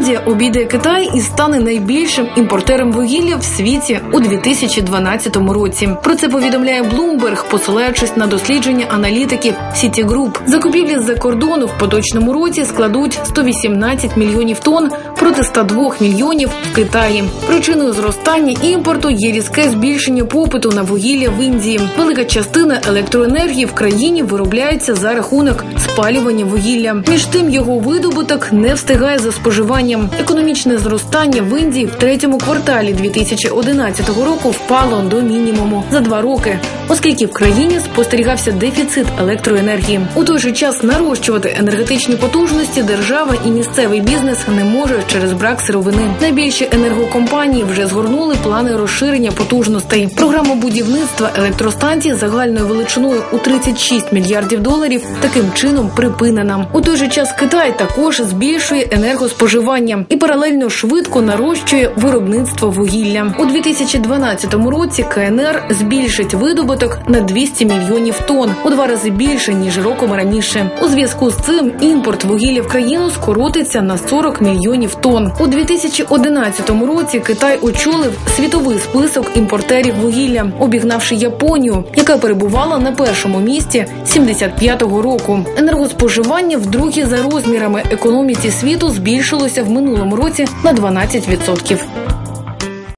Індія обійде Китай і стане найбільшим імпортером вугілля в світі у 2012 році. Про це повідомляє Bloomberg, посилаючись на дослідження аналітиків Citigroup. Закупівлі з-за кордону в поточному році складуть 118 мільйонів тонн проти 102 мільйонів в Китаї. Причиною зростання імпорту є різке збільшення попиту на вугілля в Індії. Велика частина електроенергії в країні виробляється за рахунок спалювання вугілля. Між тим його видобуток не встигає за споживанням. Економічне зростання в Індії в третьому кварталі 2011 року впало до мінімуму за два роки, оскільки в країні спостерігався дефіцит електроенергії. У той же час нарощувати енергетичні потужності держава і місцевий бізнес не може через брак сировини. Найбільші енергокомпанії вже згорнули плани розширення потужностей. Програма будівництва електростанцій загальною величиною у 36 мільярдів доларів таким чином припинена. У той же час Китай також збільшує енергоспоживання і паралельно швидко нарощує виробництво вугілля у 2012 році. КНР збільшить видобуток на 200 мільйонів тонн у два рази більше ніж роком раніше. У зв'язку з цим імпорт вугілля в країну скоротиться на 40 мільйонів тонн. У 2011 році Китай очолив світовий список імпортерів вугілля, обігнавши Японію, яка перебувала на першому місці 75-го року. Енергоспоживання вдруге за розмірами економіці світу збільшилося в минулому році на 12%.